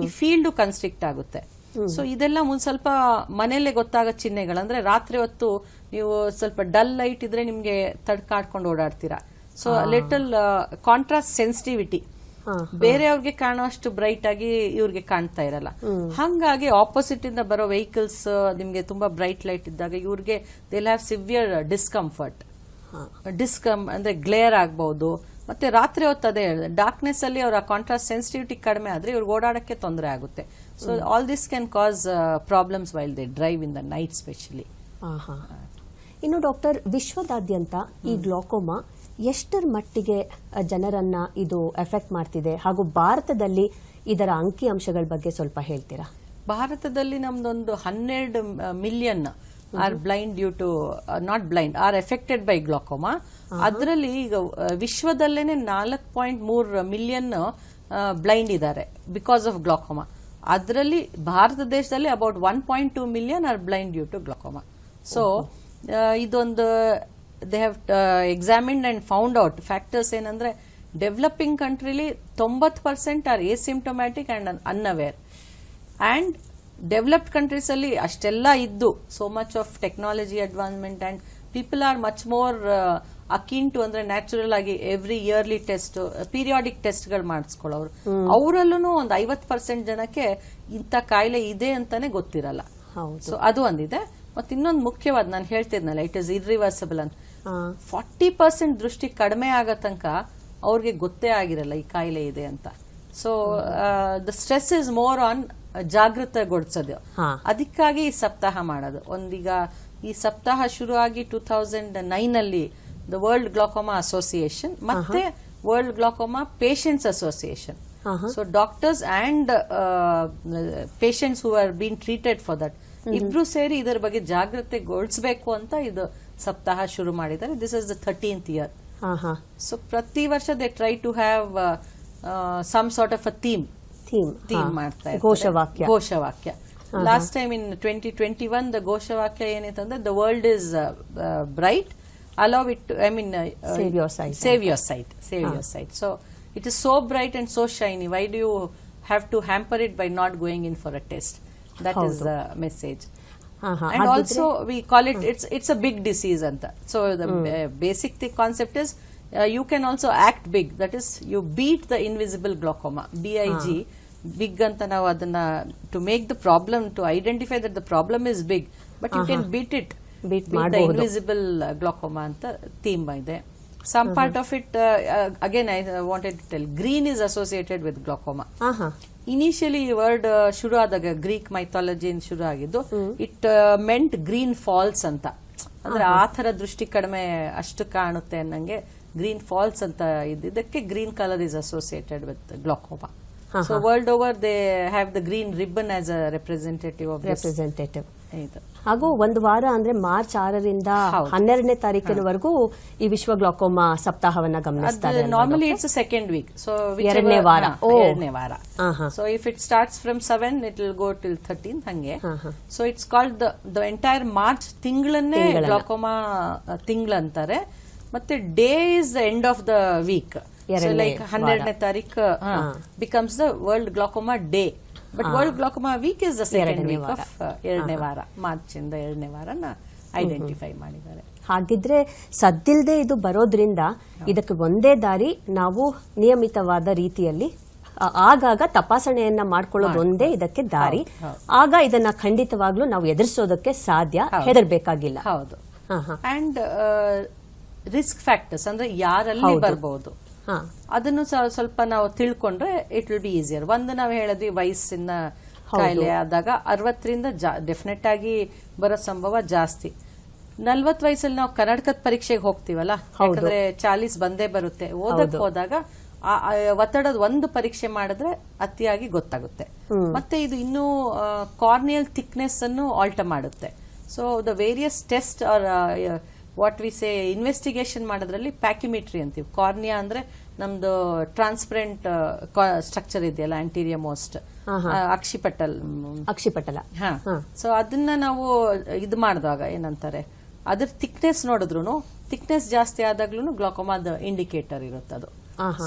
ಈ ಫೀಲ್ಡ್ ಕನ್ಸ್ಟ್ರಿಕ್ಟ್ ಆಗುತ್ತೆ. ಸೊ ಇದೆಲ್ಲ ಒಂದ್ ಸ್ವಲ್ಪ ಮನೆಯಲ್ಲೇ ಗೊತ್ತಾಗೋ ಚಿಹ್ನೆಗಳಂದ್ರೆ ರಾತ್ರಿ ಹೊತ್ತು ನೀವು ಸ್ವಲ್ಪ ಡಲ್ ಲೈಟ್ ಇದ್ರೆ ನಿಮ್ಗೆ ತಡ್ಕಾಡ್ಕೊಂಡು ಓಡಾಡ್ತೀರಾ. ಸೊ ಲಿಟಲ್ ಕಾಂಟ್ರಾಸ್ಟ್ ಸೆನ್ಸಿಟಿವಿಟಿ ಬೇರೆಯವ್ರಿಗೆ ಕಾಣುವಷ್ಟು ಬ್ರೈಟ್ ಆಗಿ ಇವ್ರಿಗೆ ಕಾಣ್ತಾ ಇರಲ್ಲ. ಹಂಗಾಗಿ ಆಪೋಸಿಟ್ ಇಂದ ಬರೋ ವೆಹಿಕಲ್ಸ್ ನಿಮ್ಗೆ ತುಂಬಾ ಬ್ರೈಟ್ ಲೈಟ್ ಇದ್ದಾಗ ಇವ್ರಿಗೆ ದೇ ಹ್ಯಾವ್ ಸಿವಿಯರ್ ಡಿಸ್ಕಂಫರ್ಟ್ ಡಿಸ್ಕಂ ಅಂದ್ರೆ ಗ್ಲೇರ್ ಆಗ್ಬಹುದು ಮತ್ತೆ ರಾತ್ರಿ ಹೊತ್ತು ಅದೇ ಡಾರ್ಕ್ನೆಸ್ ಅಲ್ಲಿ ಅವರ ಕಾಂಟ್ರಾಸ್ಟ್ ಸೆನ್ಸಿಟಿವಿಟಿ ಕಡಿಮೆ ಆದ್ರೆ ಇವ್ರಿಗೆ ಓಡಾಡಕ್ಕೆ ತೊಂದರೆ ಆಗುತ್ತೆ. So all this can cause problems while they drive in the night specially. ಇನ್ನು ಡಾಕ್ಟರ್ ವಿಶ್ವದಾದ್ಯಂತ ಈ ಗ್ಲಾಕೋಮಾ ಎಷ್ಟರ ಮಟ್ಟಿಗೆ ಜನರನ್ನ ಇದು ಎಫೆಕ್ಟ್ ಮಾಡ್ತಿದೆ? ಹಾಗೂ ಭಾರತದಲ್ಲಿ ಇದರ ಅಂಕಿ ಅಂಶಗಳ ಬಗ್ಗೆ ಸ್ವಲ್ಪ ಹೇಳ್ತೀರಾ? ಭಾರತದಲ್ಲಿ ನಮ್ದೊಂದು ಹನ್ನೆರಡು million are blind due to not blind or affected by glaucoma. ಅದರಲ್ಲಿ ಈಗ ವಿಶ್ವದಲ್ಲೇ ವಿಶ್ವದಲ್ಲೇನೆ ನಾಲ್ಕು ಪಾಯಿಂಟ್ ಮೂರು ಮಿಲಿಯನ್ ಬ್ಲೈಂಡ್ ಇದ್ದಾರೆ ಬಿಕಾಸ್ ಆಫ್ ಗ್ಲಾಕೋಮಾ. ಅದರಲ್ಲಿ ಭಾರತ ದೇಶದಲ್ಲಿ about one point two million are blind due to glaucoma. So ಇದೊಂದು they have examined and found out factors ಏನಂದ್ರೆ ಡೆವಲಪಿಂಗ್ ಕಂಟ್ರಿಲಿ ತೊಂಬತ್ತು percent are asymptomatic and unaware and developed countries ಅಲ್ಲಿ ಅಷ್ಟೆಲ್ಲ ಇದ್ದು so much of technology advancement and people are much more akin to ಅಂದ್ರೆ ನ್ಯಾಚುರಲ್ ಆಗಿ ಎವ್ರಿ ಇಯರ್ಲಿ ಟೆಸ್ಟ್ ಪೀರಿಯಾಡಿಕ್ ಟೆಸ್ಟ್ಗಳು ಮಾಡಿಸ್ಕೊಳ್ಳೋರು. ಅವರಲ್ಲೂ ಒಂದು ಐವತ್ತು ಪರ್ಸೆಂಟ್ ಜನಕ್ಕೆ ಇಂಥ ಕಾಯಿಲೆ ಇದೆ ಅಂತಾನೆ ಗೊತ್ತಿರಲ್ಲ. ಹೌದು. ಸೊ ಅದು ಒಂದಿದೆ. ಮತ್ತೆ ಇನ್ನೊಂದು ಮುಖ್ಯವಾದ ನಾನು ಹೇಳ್ತಿದ್ನಲ್ಲ ಇಟ್ ಇಸ್ ಇರಿವರ್ಸಬಲ್ ಅಂತ. ಫಾರ್ಟಿ ಪರ್ಸೆಂಟ್ ದೃಷ್ಟಿ ಕಡಿಮೆ ಆಗೋ ತನಕ ಅವ್ರಿಗೆ ಗೊತ್ತೇ ಆಗಿರಲ್ಲ ಈ ಕಾಯಿಲೆ ಇದೆ ಅಂತ. So the stress is more on ಜಾಗೃತಗೊಳಿಸೋದು. ಅದಕ್ಕಾಗಿ ಈ ಸಪ್ತಾಹ ಮಾಡೋದು. ಒಂದೀಗ ಈ ಸಪ್ತಾಹ ಶುರುವಾಗಿ ಟೂ ತೌಸಂಡ್ ನೈನ್ ಅಲ್ಲಿ ದ ವರ್ಲ್ಡ್ ಗ್ಲಾಕೋಮಾ ಅಸೋಸಿಯೇಷನ್ ಮತ್ತೆ world glaucoma patients association. So doctors and patients who are been treated for that ಇಬ್ರು ಸೇರಿ ಇದರ ಬಗ್ಗೆ ಜಾಗೃತೆಗೊಳಿಸಬೇಕು ಅಂತ ಇದು ಸಪ್ತಾಹ ಶುರು ಮಾಡಿದ್ದಾರೆ. This is the thirteenth year. So ಪ್ರತಿ ವರ್ಷ they try to have some sort of a theme theme theme. ಮಾಡ್ತಾ. ಘೋಷವಾಕ್ಯ. ಘೋಷವಾಕ್ಯ. Last time in twenty twenty one the ಘೋಷವಾಕ್ಯ ಏನಿತ್ತಂದ್ರೆ the world is bright allow it I mean Save your sight save your sight save your sight so it is so bright and so shiny why do you have to hamper it by not going in for a test that is the message message ಹಾಗಿದ್ರೆ- also we call it it's it's a big disease anta so the uh, basic the concept is uh, you can also act big that is you beat the invisible glaucoma big big anta ನಾವು ಅದನ್ನ to make the problem to identify that the problem is big but you can beat it Beat the ಮಾಡ್ಬಹುದು. invisible glaucoma anta ಅಂತ ಥೀಮ್ ಇದೆ some part of it uh, uh, again i uh, wanted to tell green is associated with glaucoma. ಆಹಾ. ಇನಿಷಿಯಲಿ ಈ ವರ್ಡ್ ಶುರು ಆದಾಗ ಗ್ರೀಕ್ ಮೈಥಾಲಜಿ ಶುರು ಆಗಿದ್ದು ಇಟ್ ಮೆಂಟ್ ಗ್ರೀನ್ ಫಾಲ್ಸ್ ಅಂತ. ಅಂದ್ರೆ ಆ ತರ ದೃಷ್ಟಿ ಕಡಿಮೆ ಅಷ್ಟು ಕಾಣುತ್ತೆ ಅನ್ನಂಗೆ ಗ್ರೀನ್ ಫಾಲ್ಸ್ ಅಂತ ಇದ್ದಿದ್ದಕ್ಕೆ green colour is associated with glaucoma so world over they have the green ribbon as a representative of representative ಇದು ಹಾಗೂ ಒಂದು ವಾರ ಅಂದ್ರೆ ಮಾರ್ಚ್ ಆರರಿಂದ. ಹನ್ನೆರಡನೇ ತಾರೀಕಿನವರೆಗೂ ಈ ವಿಶ್ವ ಗ್ಲಾಕೋಮಾ ಸಪ್ತಾಹವನ್ನ ಗಮನಿಸ್ತಾರೆ normally it's second week so ಎರಡನೇ ವಾರ. ಎರಡನೇ ವಾರ. So if it starts from seven it will go till thirteen ಹಂಗೆ. So it's called the the entire March ತಿಂಗಳನ್ನೇ. Glaucoma ತಿಂಗಳು ಅಂತಾರೆ ಮತ್ತೆ day is the end of the week like ಹನ್ನೆರಡನೇ ತಾರೀಕು becomes the world glaucoma day but world glaucoma week is the second week of ಎರಡನೇ ವಾರ. ಮಾರ್ಚ್ ಇಂದ ಎರಡನೇ ವಾರನ ಐಡೆಂಟಿಫೈ ಮಾಡಿದ್ದಾರೆ. ಹಾಗಿದ್ರೆ ಸದ್ದಿಲ್ದೆ ಇದು ಬರೋದ್ರಿಂದ ಇದಕ್ಕೆ ಒಂದೇ ದಾರಿ ನಾವು ನಿಯಮಿತವಾದ ರೀತಿಯಲ್ಲಿ ಆಗಾಗ ತಪಾಸಣೆಯನ್ನ ಮಾಡ್ಕೊಳ್ಳೋದು ಒಂದೇ ಇದಕ್ಕೆ ದಾರಿ. ಆಗ ಇದನ್ನ ಖಂಡಿತವಾಗ್ಲೂ ನಾವು ಎದುರಿಸೋದಕ್ಕೆ ಸಾಧ್ಯ ಹೆದರ್ಬೇಕಾಗಿಲ್ಲ. ಹೌದು. ಅಂಡ್ ರಿಸ್ಕ್ ಫ್ಯಾಕ್ಟರ್ಸ್ ಅಂದ್ರೆ ಯಾರಲ್ಲಿ ಹೌದು. ಬರಬಹುದು ಹಾ. ಅದನ್ನು ಸ್ವಲ್ಪ ನಾವು ತಿಳ್ಕೊಂಡ್ರೆ ಇಟ್ ವಿಲ್ ಬಿ ಈಸಿಯರ್ ಒಂದು ನಾವು ಹೇಳಿದ್ವಿ ವಯಸ್ಸಿನ ಕಾಯಿಲೆ ಆದಾಗ ಅರವತ್ತರಿಂದ ಡೆಫಿನೆಟ್ ಆಗಿ ಬರೋ ಸಂಭವ ಜಾಸ್ತಿ. ನಲ್ವತ್ ವಯಸ್ಸಲ್ಲಿ ನಾವು ಕರ್ನಾಟಕದ ಪರೀಕ್ಷೆಗೆ ಹೋಗ್ತೀವಲ್ಲ? ಯಾಕಂದ್ರೆ ಚಾಲೀಸ್ ಬಂದೇ ಬರುತ್ತೆ. ಓದಕ್ ಹೋದಾಗ ಒತ್ತಡದ ಒಂದು ಪರೀಕ್ಷೆ ಮಾಡಿದ್ರೆ ಅತಿಯಾಗಿ ಗೊತ್ತಾಗುತ್ತೆ. ಮತ್ತೆ ಇದು ಇನ್ನೂ ಕಾರ್ನಿಯಲ್ ಥಿಕ್ನೆಸ್ ಅನ್ನು ಆಲ್ಟರ್ ಮಾಡುತ್ತೆ. So the various test are what we say investigation ಮಾಡೋದ್ರಲ್ಲಿ ಪ್ಯಾಕಿಮಿಟ್ರಿ ಅಂತೀವಿ. ಕಾರ್ನಿಯಾ ಅಂದ್ರೆ ನಮ್ದು ಟ್ರಾನ್ಸ್ಪರೆಂಟ್ ಸ್ಟ್ರಕ್ಚರ್ ಇದೆಯಲ್ಲ ಆಂಟೀರಿಯರ್ ಮೋಸ್ಟ್ ಅಕ್ಷಿಪಟಲ್. ಅಕ್ಷಿಪಟಲ. ಹಾ. ಸೊ ಅದನ್ನ ನಾವು ಇದು ಮಾಡಿದಾಗ ಏನಂತಾರೆ ಅದ್ರ ಥಿಕ್ನೆಸ್ ನೋಡಿದ್ರು ಥಿಕ್ನೆಸ್ ಜಾಸ್ತಿ ಆದಾಗ್ಲೂ ಗ್ಲಾಕೋಮಾದ ಇಂಡಿಕೇಟರ್ ಇರುತ್ತೆ ಅದು.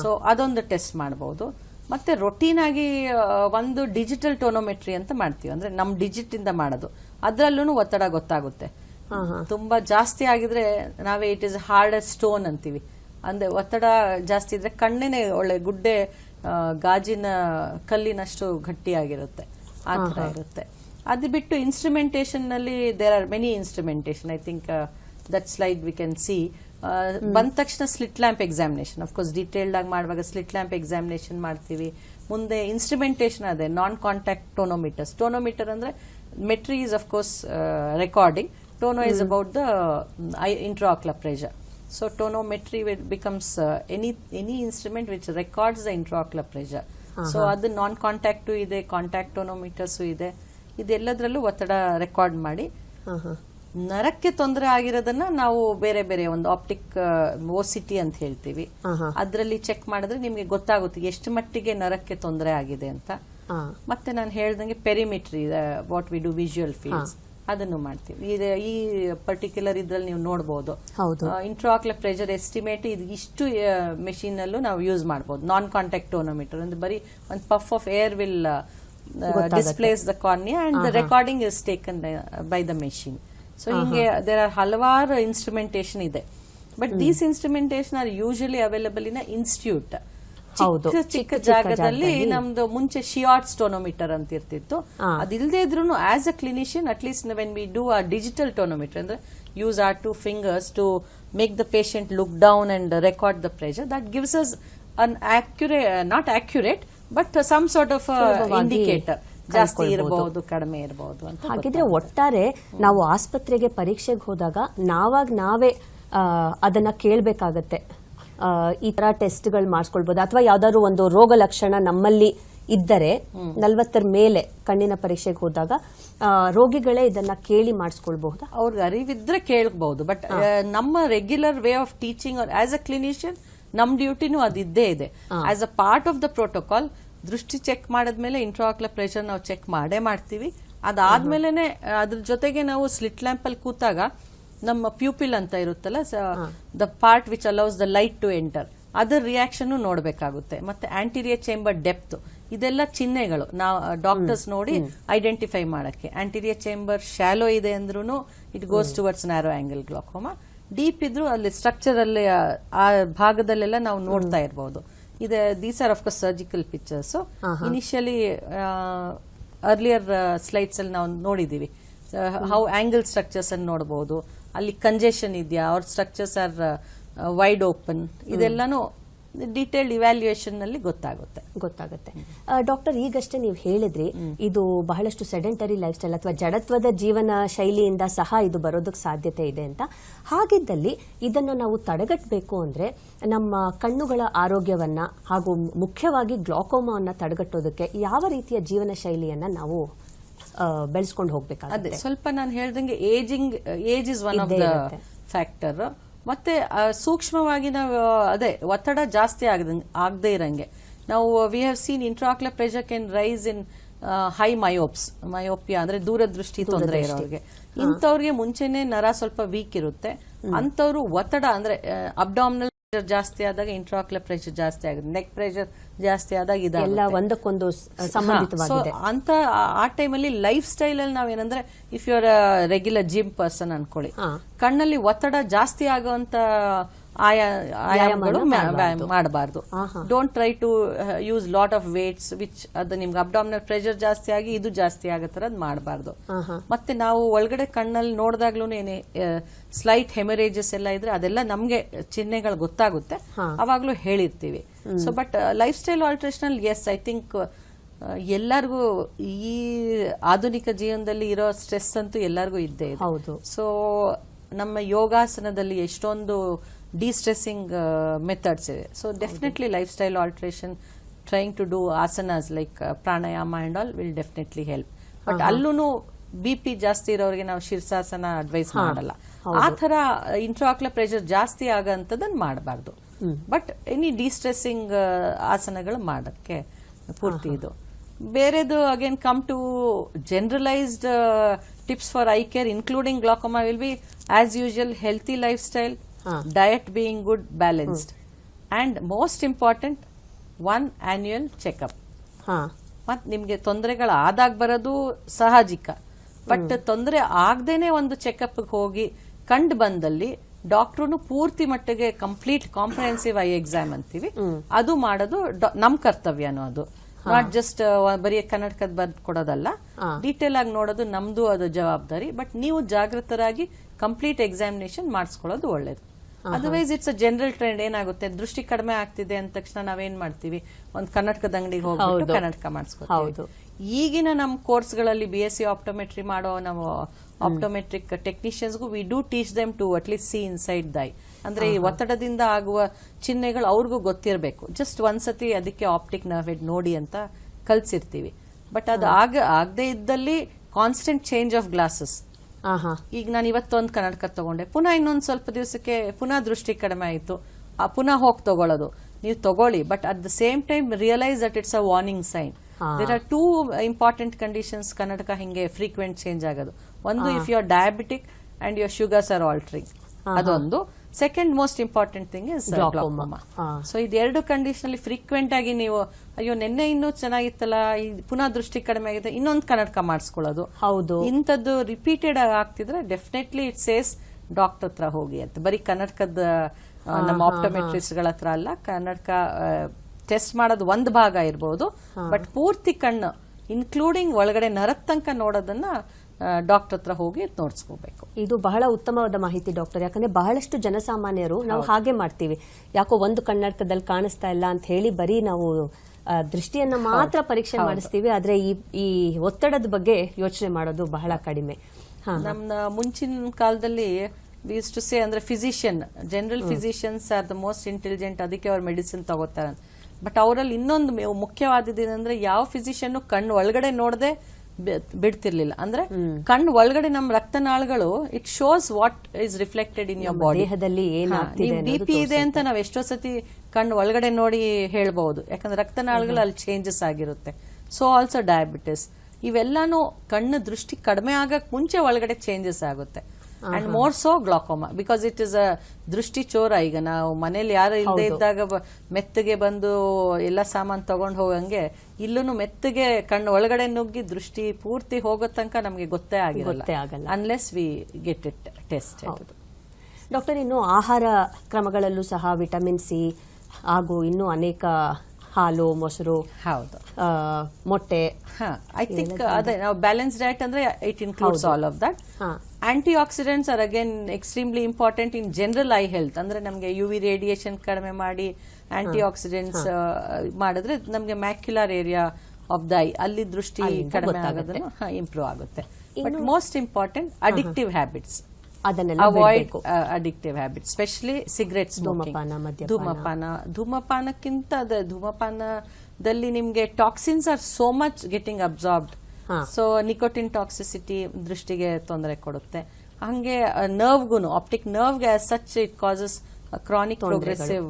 ಸೊ ಅದೊಂದು ಟೆಸ್ಟ್ ಮಾಡಬಹುದು ಮತ್ತೆ ರೊಟೀನ್ ಆಗಿ ಒಂದು ಡಿಜಿಟಲ್ ಟೋನೋಮೆಟ್ರಿ ಅಂತ ಮಾಡ್ತೀವಿ. ಅಂದ್ರೆ ನಮ್ ಡಿಜಿಟ್ ಇಂದ ಮಾಡೋದು. ಅದ್ರಲ್ಲೂ ಒತ್ತಡ ಗೊತ್ತಾಗುತ್ತೆ. ತುಂಬಾ ಜಾಸ್ತಿ ಆಗಿದ್ರೆ ನಾವೇ ಇಟ್ ಇಸ್ ಹಾರ್ಡ್ ಸ್ಟೋನ್ ಅಂತೀವಿ. ಅಂದ್ರೆ ಒತ್ತಡ ಜಾಸ್ತಿ ಇದ್ರೆ ಕಣ್ಣೇನೆ ಒಳ್ಳೆ ಗುಡ್ಡೆ ಗಾಜಿನ ಕಲ್ಲಿನಷ್ಟು ಗಟ್ಟಿಯಾಗಿರುತ್ತೆ. ಆ ಥರ ಇರುತ್ತೆ. ಅದು ಬಿಟ್ಟು ಇನ್ಸ್ಟ್ರುಮೆಂಟೇಷನ್ನಲ್ಲಿ there are many instrumentation I think that slide we can see ಬಂದ ತಕ್ಷಣ slit lamp examination of course detailed ಆಗಿ ಮಾಡುವಾಗ ಸ್ಲಿಟ್ ಲ್ಯಾಂಪ್ ಎಕ್ಸಾಮಿನೇಷನ್ ಮಾಡ್ತೀವಿ. ಮುಂದೆ ಇನ್ಸ್ಟ್ರುಮೆಂಟೇಷನ್ ಅದೇ ನಾನ್ ಕಾಂಟ್ಯಾಕ್ಟ್ ಟೋನೋಮೀಟರ್ಸ್ ಟೋನೋಮೀಟರ್ ಅಂದ್ರೆ ಮೆಟ್ರಿ is of course recording ಟೋನೋ is about the intraocular pressure So tonometry will becomes uh, any any instrument which records the intraocular pressure. So ಅದು ನಾನ್ ಕಾಂಟ್ಯಾಕ್ಟು ಇದೆ ಕಾಂಟ್ಯಾಕ್ಟ್ ಟೋನೋಮೀಟರ್ಸು ಇದೆ. ಇದೆಲ್ಲದರಲ್ಲೂ ಒತ್ತಡ ರೆಕಾರ್ಡ್ ಮಾಡಿ. ಹಾ ನರಕ್ಕೆ ತೊಂದರೆ ಆಗಿರೋದನ್ನ ನಾವು ಬೇರೆ ಬೇರೆ ಒಂದು ಆಪ್ಟಿಕ್ ಓಸಿಟಿ ಅಂತ ಹೇಳ್ತೀವಿ. ಅದರಲ್ಲಿ ಚೆಕ್ ಮಾಡಿದ್ರೆ ನಿಮಗೆ ಗೊತ್ತಾಗುತ್ತೆ ಎಷ್ಟು ಮಟ್ಟಿಗೆ ನರಕ್ಕೆ ತೊಂದರೆ ಆಗಿದೆ ಅಂತ. ಮತ್ತೆ ನಾನು ಹೇಳ್ದಂಗೆ perimetry what we do visual fields ಅದನ್ನು ಮಾಡ್ತೀವಿ. ಇದು ಈ ಪರ್ಟಿಕ್ಯುಲರ್ ಇದ್ರಲ್ಲಿ ನೀವು ನೋಡಬಹುದು ಹೌದು. ಇಂಟ್ರಾಕ್ಲರ್ ಪ್ರೆಷರ್ ಎಸ್ಟಿಮೇಟ್ ಇದು ಇಷ್ಟು ಮೆಷಿನ್ ಅಲ್ಲೂ ನಾವು ಯೂಸ್ ಮಾಡಬಹುದು ನಾನ್ ಕಾಂಟ್ಯಾಕ್ಟ್ ಟೋನೋಮೀಟರ್ ಅಂದ್ರೆ ಬರೀ ಒಂದು puff of air will displace the cornea and the recording is taken by the machine so ಹಿಂಗೆ ದೇರ್ ಆರ್ ಹಲವಾರು ಇನ್ಸ್ಟ್ರೂಮೆಂಟೇಶನ್ ಇದೆ. But these instrumentation are usually available in institute ಹೌದು. ಚಿಕ್ಕ ಜಾಗದಲ್ಲಿ ನಮ್ದು ಮುಂಚೆ ಶಿಯಾಟ್ ಸ್ಟೋನೋಮೀಟರ್ ಅಂತ ಇರ್ತಿತ್ತು. ಅದಿಲ್ಲದೆ ಇದ್ರು as a clinician at least when we do a digital tonometer ಅಂದ್ರೆ use our two fingers to make the patient look down and record the pressure that gives us an accurate not accurate but some sort of indicator ಜಾಸ್ತಿ ಇರಬಹುದು ಕಡಿಮೆ ಇರಬಹುದು ಅಂತ ಹಾಗಿದ್ರೆ ಒಟ್ಟಾರೆ ನಾವು ಆಸ್ಪತ್ರೆಗೆ ಪರೀಕ್ಷೆಗೆ ಹೋದಾಗ ನಾವಾಗ ನಾವೇ ಆ, ಅದನ್ನ ಕೇಳಬೇಕಾಗತ್ತೆ. ಈ ತರ ಟೆಸ್ಟ್ಗಳು ಮಾಡಿಸ್ಕೊಳ್ಬೋದು. ಅಥವಾ ಯಾವ್ದಾದ್ರು ಒಂದು ರೋಗ ಲಕ್ಷಣ ನಮ್ಮಲ್ಲಿ ಇದ್ದರೆ ನಲ್ವತ್ತರ ಮೇಲೆ ಕಣ್ಣಿನ ಪರೀಕ್ಷೆಗೆ ಹೋದಾಗ ರೋಗಿಗಳೇ ಇದನ್ನ ಕೇಳಿ ಮಾಡಿಸ್ಕೊಳ್ಬಹುದು. ಅವ್ರಿಗೆ ಅರಿವಿದ್ರೆ ಕೇಳಬಹುದು ಬಟ್ ನಮ್ಮ regular way of teaching as a clinician ನಮ್ ಡ್ಯೂಟಿನೂ ಅದಿದ್ದೇ ಇದೆ. As a part of the protocol ದೃಷ್ಟಿ ಚೆಕ್ ಮಾಡಿದ್ಮೇಲೆ ಇಂಟ್ರಾಕ್ಲ ಪ್ರೆಷರ್ ನಾವು ಚೆಕ್ ಮಾಡೇ ಮಾಡ್ತೀವಿ. ಅದಾದ್ಮೇಲೆ ಅದ್ರ ಜೊತೆಗೆ ನಾವು ಸ್ಲಿಟ್ ಲ್ಯಾಂಪ್ ಅಲ್ಲಿ ಕೂತಾಗ ನಮ್ಮ ಪ್ಯೂಪಿಲ್ ಅಂತ ಇರುತ್ತಲ್ಲ the part which allows the light to enter ಅದರ ರಿಯಾಕ್ಷನ್ ನೋಡಬೇಕಾಗುತ್ತೆ. ಮತ್ತೆ ಆಂಟೀರಿಯರ್ ಚೇಂಬರ್ ಡೆಪ್ತ್ ಇದೆಲ್ಲ ಚಿಹ್ನೆಗಳು. ನಾವು ಡಾಕ್ಟರ್ಸ್ ನೋಡಿ ಐಡೆಂಟಿಫೈ ಮಾಡಕ್ಕೆ. ಆಂಟೀರಿಯರ್ ಚೇಂಬರ್ ಶಾಲೋ ಇದೆ ಅಂದ್ರೂ it goes towards narrow angle glaucoma deep ಇದ್ರು ಅಲ್ಲಿ ಸ್ಟ್ರಕ್ಚರ್ ಅಲ್ಲಿ ಆ- ಭಾಗದಲ್ಲೆಲ್ಲ ನಾವು ನೋಡ್ತಾ ಇರಬಹುದು ಇದೆ these are of course surgical pictures initially earlier slides ಅಲ್ಲಿ ನಾವು ನೋಡಿದೀವಿ. ಹೌ ಆಂಗಲ್ ಸ್ಟ್ರಕ್ಚರ್ಸ್ ಅನ್ನು ನೋಡಬಹುದು ಅಲ್ಲಿ ಕಂಜೆಷನ್ ಇದೆಯಾ? ಅವ್ರ ಸ್ಟ್ರಕ್ಚರ್ಸ್ ಆರ್ ವೈಡ್ ಓಪನ್ ಇದೆಲ್ಲಾನು ಡೀಟೇಲ್ಡ್ ಇವ್ಯಾಲ್ಯೂಯೇಷನ್ನಲ್ಲಿ ಗೊತ್ತಾಗುತ್ತೆ. ಗೊತ್ತಾಗುತ್ತೆ. ಡಾಕ್ಟರ್ ಈಗಷ್ಟೇ ನೀವು ಹೇಳಿದ್ರಿ ಇದು ಬಹಳಷ್ಟು ಸೆಡೆಂಟರಿ ಲೈಫ್ ಸ್ಟೈಲ್ ಅಥವಾ ಜಡತ್ವದ ಜೀವನ ಶೈಲಿಯಿಂದ ಸಹ ಇದು ಬರೋದಕ್ಕೆ ಸಾಧ್ಯತೆ ಇದೆ ಅಂತ. ಹಾಗಿದ್ದಲ್ಲಿ ಇದನ್ನು ನಾವು ತಡೆಗಟ್ಟಬೇಕು ಅಂದ್ರೆ ನಮ್ಮ ಕಣ್ಣುಗಳ ಆರೋಗ್ಯವನ್ನ ಹಾಗೂ ಮುಖ್ಯವಾಗಿ ಗ್ಲಾಕೋಮಾವನ್ನ ತಡೆಗಟ್ಟೋದಕ್ಕೆ ಯಾವ ರೀತಿಯ ಜೀವನ ಶೈಲಿಯನ್ನ ನಾವು ಬೆಳೆಸ್ಕೊಂಡು ಹೋಗ್ಬೇಕಾಗುತ್ತೆ. ಅದೇ ಸ್ವಲ್ಪ ನಾನು ಹೇಳ್ದಂಗೆ ageing age is one of the factor ಮತ್ತೆ ಸೂಕ್ಷ್ಮವಾಗಿ ನಾವು ಅದೇ ಒತ್ತಡ ಜಾಸ್ತಿ ಆಗದಂಗೆ ಆಗದೆ ಇರಂಗೆ. ನಾವು we have seen intraocular pressure can rise in high myopes myopia ಅಂದ್ರೆ ದೂರದೃಷ್ಟಿ ತೊಂದರೆ ಇರೋರಿಗೆ. ಇಂಥವ್ರಿಗೆ ಮುಂಚೆನೆ ನರ ಸ್ವಲ್ಪ ವೀಕ್ ಇರುತ್ತೆ. ಅಂಥವ್ರು ಒತ್ತಡ ಅಂದ್ರೆ ಅಬ್ಡಾಮಿನಲ್ ಪ್ರೆಷರ್ ಜಾಸ್ತಿ ಆದಾಗ ಇಂಟ್ರಾಕ್ಲ ಪ್ರೆಷರ್ ಜಾಸ್ತಿ ಆಗುತ್ತೆ. ನೆಕ್ ಪ್ರೆಷರ್ ಜಾಸ್ತಿ ಆದಾಗ ಇದೆಲ್ಲ ಒಂದಕ್ಕೊಂದು ಸಂಬಂಧಿತವಾಗಿದೆ. ಅಂತ ಆ- ಆ ಟೈಮಲ್ಲಿ ಲೈಫ್ ಸ್ಟೈಲ್ ಅಲ್ಲಿ ನಾವೇನಂದ್ರೆ if you are regular gym person ಅನ್ಕೊಳ್ಳಿ ಕಣ್ಣಲ್ಲಿ ಒತ್ತಡ ಜಾಸ್ತಿ ಆಗುವಂತ ಆಯಾ ಆಯಾಮಗಳು ಮಾಡಬಾರ್ದು. Don't try to use lot of weights which ಅದು ನಿಮ್ಗೆ ಅಬ್ಡಾಮಿನಲ್ ಪ್ರೆಷರ್ ಜಾಸ್ತಿ ಆಗಿ ಇದು ಜಾಸ್ತಿ ಆಗತ್ತರ ಅದು ಮಾಡಬಾರ್ದು. ಮತ್ತೆ ನಾವು ಒಳಗಡೆ ಕಣ್ಣಲ್ಲಿ ನೋಡಿದಾಗ್ಲೂ ಏನೇ ಸ್ಲೈಟ್ ಹೆಮರೇಜಸ್ ಎಲ್ಲ ಇದ್ರೆ ಅದೆಲ್ಲ ನಮ್ಗೆ ಚಿಹ್ನೆಗಳು ಗೊತ್ತಾಗುತ್ತೆ. ಅವಾಗ್ಲೂ ಹೇಳಿರ್ತೀವಿ. So but life style alteration ಅಲ್ಲಿ ಎಸ್ ಐ ಥಿಂಕ್ ಎಲ್ಲರಿಗೂ ಈ ಆಧುನಿಕ ಜೀವನದಲ್ಲಿ ಇರೋ ಸ್ಟ್ರೆಸ್ ಅಂತೂ ಎಲ್ಲರಿಗೂ ಇದ್ದೇ ಇದೆ. ಹೌದು. ಸೊ ನಮ್ಮ ಯೋಗಾಸನದಲ್ಲಿ ಎಷ್ಟೊಂದು ಡಿಸ್ಟ್ರೆಸ್ಸಿಂಗ್ ಮೆಥಡ್ಸ್ ಇದೆ. So definitely lifestyle alteration trying to do asanas like pranayama and all will definitely help but ಅಲ್ಲೂ ಬಿ ಪಿ ಜಾಸ್ತಿ ಇರೋರಿಗೆ ನಾವು ಶೀರ್ಷಾಸನ ಅಡ್ವೈಸ್ ಮಾಡಲ್ಲ. ಆ ತರ ಇಂಟ್ರಾಕ್ಲ ಪ್ರೆಷರ್ ಜಾಸ್ತಿ ಆಗಂತದನ್ನ ಮಾಡಬಾರ್ದು. ಬಟ್ ಎನಿ ಡಿಸ್ಟ್ರೆಸ್ಸಿಂಗ್ ಆಸನಗಳು ಮಾಡಕ್ಕೆ ಪೂರ್ತಿ ಇದು. ಬೇರೆದು again come to generalized tips for eye care including glaucoma will be as usual healthy lifestyle. Diet being good balanced and most important one annual checkup ಹಾ. ನಿಮಗೆ ನಿಮ್ಗೆ ತೊಂದರೆಗಳು ಆದಾಗ ಬರೋದು ಸಹಜಿಕ. ಬಟ್ ತೊಂದರೆ ಆಗದೇನೆ ಒಂದು ಚೆಕಪ್ ಹೋಗಿ ಕಂಡು ಬಂದಲ್ಲಿ ಡಾಕ್ಟ್ರು ಪೂರ್ತಿ ಮಟ್ಟಿಗೆ ಕಂಪ್ಲೀಟ್ ಕಾಂಪ್ರಹೆನ್ಸಿವ್ ಐ ಎಕ್ಸಾಮ್ ಅಂತೀವಿ. ಅದು ಮಾಡೋದು ನಮ್ಮ ನಮ್ ಕರ್ತವ್ಯನೂ ಅದು. ನಾಟ್ ಜಸ್ಟ್ ಬರೀ ಕನ್ನಡಕದ ಬರ್ದು ಕೊಡೋದಲ್ಲ. ಡೀಟೇಲ್ ಆಗಿ ನೋಡೋದು ನಮ್ದು ಅದು ಜವಾಬ್ದಾರಿ. ಬಟ್ ನೀವು ಜಾಗೃತರಾಗಿ ಕಂಪ್ಲೀಟ್ ಎಕ್ಸಾಮಿನೇಷನ್ ಮಾಡಿಸ್ಕೊಳ್ಳೋದು ಒಳ್ಳೇದು. Otherwise it's a general trend ಏನಾಗುತ್ತೆ? ದೃಷ್ಟಿ ಕಡಿಮೆ ಆಗ್ತಿದೆ ಅಂದ ತಕ್ಷಣ ನಾವೇನ್ ಮಾಡ್ತೀವಿ? ಒಂದ್ ಕರ್ನಾಟಕದ ಅಂಗಡಿಗೆ ಹೋಗ್ಬಿಟ್ಟು ಕರ್ನಾಟಕ. ಮಾಡಿಸ್ಕೊತೀವಿ. ಈಗಿನ ನಮ್ಮ ಕೋರ್ಸ್ಗಳಲ್ಲಿ ಬಿ ಎಸ್ ಸಿ ಆಪ್ಟೋಮೆಟ್ರಿ ಮಾಡೋ ನಾವು optometric ಟೆಕ್ನಿಷಿಯನ್ಸ್ಗೂ we do teach them to at least see inside the eye ಅಂದ್ರೆ ಈ ಒತ್ತಡದಿಂದ ಆಗುವ ಚಿಹ್ನೆಗಳು ಅವ್ರಿಗೂ ಗೊತ್ತಿರಬೇಕು. ಜಸ್ಟ್ ಒಂದ್ಸತಿ ಅದಕ್ಕೆ ಆಪ್ಟಿಕ್ ನರ್ವೆಡ್ ನೋಡಿ ಅಂತ ಕಲ್ಸಿರ್ತೀವಿ. ಬಟ್ ಅದು ಆಗ ಆಗದೆ ಇದ್ದಲ್ಲಿ ಕಾನ್ಸ್ಟೆಂಟ್ ಚೇಂಜ್ ಆಫ್ ಗ್ಲಾಸಸ್ ಈಗ ನಾನು ಇವತ್ತೊಂದು ಕನ್ನಡಕ ತಗೊಂಡೆ. ಪುನಃ ಇನ್ನೊಂದು ಸ್ವಲ್ಪ ದಿವಸಕ್ಕೆ ಪುನಃ ದೃಷ್ಟಿ ಕಡಿಮೆ ಆಯಿತು. ಆ ಪುನಃ ಹೋಗಿ ತಗೊಳ್ಳೋದು. ನೀವು ತಗೊಳ್ಳಿ but at the same time realize that it's a warning sign. There are two important conditions ಕನ್ನಡಕ ಹಿಂಗೆ ಫ್ರೀಕ್ವೆಂಟ್ ಚೇಂಜ್ ಆಗೋದು. ಒಂದು if you are diabetic and your sugars are altering ಅದೊಂದು. Second most important thing is. Glaucoma. So ಇದೆರಡು ಕಂಡೀಷನ್ ಅಲ್ಲಿ ಫ್ರೀಕ್ವೆಂಟ್ ಆಗಿ ನೀವು ಅಯ್ಯೋ ನಿನ್ನೆ ಇನ್ನೂ ಚೆನ್ನಾಗಿತ್ತಲ್ಲ ಈ ಪುನಃ ದೃಷ್ಟಿ ಕಡಿಮೆ ಆಗಿದೆ ಇನ್ನೊಂದು ಕನ್ನಡಕ ಮಾಡಿಸ್ಕೊಳ್ಳೋದು. ಹೌದು. ಇಂಥದ್ದು ರಿಪೀಟೆಡ್ ಆಗ್ತಿದ್ರೆ ಡೆಫಿನೆಟ್ಲಿ ಇಟ್ ಸೇಸ್ ಡಾಕ್ಟರ್ ಹತ್ರ ಹೋಗಿ ಅಂತ. ಬರೀ ಕನ್ನಡಕದ ನಮ್ಮ ಆಪ್ಟೋಮೆಟ್ರಿಸ್ಟ್ಗಳ ಹತ್ರ ಅಲ್ಲ ಕನ್ನಡಕ ಟೆಸ್ಟ್ ಮಾಡೋದು ಒಂದು ಭಾಗ ಇರಬಹುದು ಬಟ್ ಪೂರ್ತಿ ಕಣ್ಣು ಇನ್ಕ್ಲೂಡಿಂಗ್ ಒಳಗಡೆ ನರದ್ ತನಕ ನೋಡೋದನ್ನ ಡಾಕ್ಟರ್ ಹತ್ರ ಹೋಗಿ ತೋರಿಸ್ಕೋಬೇಕು ಇದು ಬಹಳ ಉತ್ತಮವಾದ ಮಾಹಿತಿ ಡಾಕ್ಟರ್. ಯಾಕಂದ್ರೆ ಬಹಳಷ್ಟು ಜನಸಾಮಾನ್ಯರು ನಾವು ಹಾಗೆ ಮಾಡ್ತೀವಿ. ಯಾಕೋ ಒಂದು ಕನ್ನಡಕದಲ್ಲಿ ಕಾಣಿಸ್ತಾ ಇಲ್ಲ ಅಂತ ಹೇಳಿ ಬರೀ ನಾವು ದೃಷ್ಟಿಯನ್ನ ಮಾತ್ರ ಪರೀಕ್ಷೆ ಮಾಡಿಸ್ತೀವಿ. ಆದ್ರೆ ಈ ಈ ಒತ್ತಡದ ಬಗ್ಗೆ ಯೋಚನೆ ಮಾಡೋದು ಬಹಳ ಕಡಿಮೆ. ನಮ್ಮ ಮುಂಚಿನ ಕಾಲದಲ್ಲಿ ಯೂಸ್ ಟು ಸೇ ಅಂದ್ರೆ physician general physicians are the most intelligent ಅದಕ್ಕೆ ಅವ್ರು ಮೆಡಿಸಿನ್ ತಗೋತಾರೆ ಬಟ್ ಅವರಲ್ಲಿ ಇನ್ನೊಂದು ಮುಖ್ಯವಾದದ್ದು ಏನಂದ್ರೆ ಯಾವ ಫಿಸಿಷಿಯನ್ನು ಕಣ್ಣು ಒಳಗಡೆ ನೋಡದೆ ಬಿಡ್ತಿರ್ಲಿಲ್ಲ. ಅಂದ್ರೆ ಕಣ್ಣು ಒಳಗಡೆ ನಮ್ಮ ರಕ್ತನಾಳಗಳು it shows what is reflected in your body ದೇಹದಲ್ಲಿ ಬಿ ಪಿ ಇದೆ ಅಂತ ನಾವ್ ಎಷ್ಟೋ ಸತಿ ಕಣ್ಣು ಒಳಗಡೆ ನೋಡಿ ಹೇಳ್ಬಹುದು ಯಾಕಂದ್ರೆ ರಕ್ತನಾಳಗಳು ಅಲ್ಲಿ ಚೇಂಜಸ್ ಆಗಿರುತ್ತೆ. ಸೊ ಆಲ್ಸೋ ಡಯಾಬಿಟಿಸ್ ಇವೆಲ್ಲಾನು ಕಣ್ಣು ದೃಷ್ಟಿ ಕಡಿಮೆ ಆಗಕ್ ಮುಂಚೆ ಒಳಗಡೆ ಚೇಂಜಸ್ ಆಗುತ್ತೆ. And more so glaucoma because it is a ದೃಷ್ಟಿ ಚೋರ. ಈಗ ನಾವು ಮನೇಲಿ ಯಾರು ಇಲ್ಲದೆ ಇದ್ದಾಗ ಮೆತ್ತಗೆ ಬಂದು ಎಲ್ಲ ಸಾಮಾನ್ ತಗೊಂಡು ಹೋಗಂಗೆ ಇಲ್ಲೂ ಮೆತ್ತಗೆ ಕಣ್ಣು ಒಳಗಡೆ ನುಗ್ಗಿ ದೃಷ್ಟಿ ಪೂರ್ತಿ ಹೋಗೋ ತನಕ ನಮಗೆ ಗೊತ್ತೇ. ಆಗಿರಲ್ಲ. Unless we get it test doctor ಇನ್ನು ಆಹಾರ ಕ್ರಮಗಳಲ್ಲೂ ಸಹ ವಿಟಮಿನ್ ಸಿ ಹಾಗೂ ಇನ್ನೂ ಅನೇಕ ಹಾಲು ಮೊಸರು ಹೌದು. ಮೊಟ್ಟೆ. ಐ ಥಿಂಕ್ ಅದೇ ನಾವು ಬ್ಯಾಲೆನ್ಸ್ ಡಯಟ್ ಅಂದ್ರೆ it includes all of that antioxidants are again extremely important in general eye health ಅಂದ್ರೆ ನಮಗೆ ಯು ವಿ ರೇಡಿಯೇಷನ್ ಕಡಿಮೆ ಮಾಡಿ ಆಂಟಿ ಆಕ್ಸಿಡೆಂಟ್ಸ್ ಮಾಡಿದ್ರೆ ನಮಗೆ macular area of the eye ಅಲ್ಲಿ ದೃಷ್ಟಿ ಕಡಿಮೆ. ಆಗೋದನ್ನು ಇಂಪ್ರೂವ್ ಆಗುತ್ತೆ. But most important addictive habits ಅದನ್ನೆಲ್ಲ avoid addictive habit specially cigarette ಧೂಮಪಾನ. ಧೂಮಪಾನ. ಧೂಮಪಾನಕ್ಕಿಂತ ಧೂಮಪಾನದಲ್ಲಿ ನಿಮ್ಗೆ toxins are so much getting absorbed ಹಾ. ಸೊ ನಿಕೋಟಿನ್ ಟಾಕ್ಸಿಸಿಟಿ ದೃಷ್ಟಿಗೆ ತೊಂದರೆ ಕೊಡುತ್ತೆ. ಹಂಗೆ ನರ್ವ್ಗೂ optic ನರ್ವ್ಗೆ such it causes chronic progressive